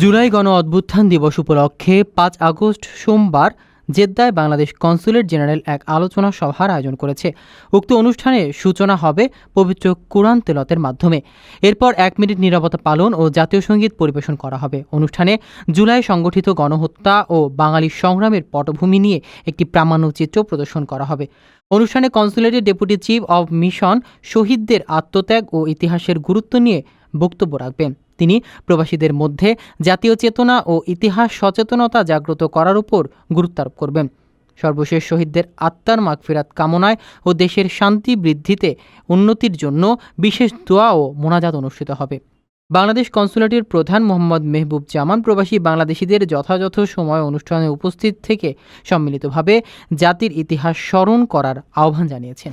জুলাই গণ অভ্যুত্থান দিবস উপলক্ষে পাঁচ আগস্ট সোমবার জেদ্দায় বাংলাদেশ কনসুলেট জেনারেল এক আলোচনা সভার আয়োজন করেছে। উক্ত অনুষ্ঠানে সূচনা হবে পবিত্র কোরআন তেলতের মাধ্যমে। এরপর এক মিনিট নিরাপত্তা পালন ও জাতীয় সংগীত পরিবেশন করা হবে। অনুষ্ঠানে জুলাই সংগঠিত গণহত্যা ও বাঙালি সংগ্রামের পটভূমি নিয়ে একটি প্রামাণ্যচিত্র প্রদর্শন করা হবে। অনুষ্ঠানে কনসুলেটের ডেপুটি চিফ অব মিশন শহীদদের আত্মত্যাগ ও ইতিহাসের গুরুত্ব নিয়ে বক্তব্য রাখবেন। তিনি প্রবাসীদের মধ্যে জাতীয় চেতনা ও ইতিহাস সচেতনতা জাগ্রত করার উপর গুরুত্ব আরোপ করবেন। সর্বশেষ শহীদদের আত্মার মাগফিরাত কামনায় ও দেশের শান্তি বৃদ্ধিতে উন্নতির জন্য বিশেষ দোয়া ও মোনাজাত অনুষ্ঠিত হবে। বাংলাদেশ কনসুলেটের প্রধান মোহাম্মদ মেহবুব জামান প্রবাসী বাংলাদেশিদের যথাযথ সময় অনুষ্ঠানে উপস্থিত থেকে সম্মিলিতভাবে জাতির ইতিহাস স্মরণ করার আহ্বান জানিয়েছেন।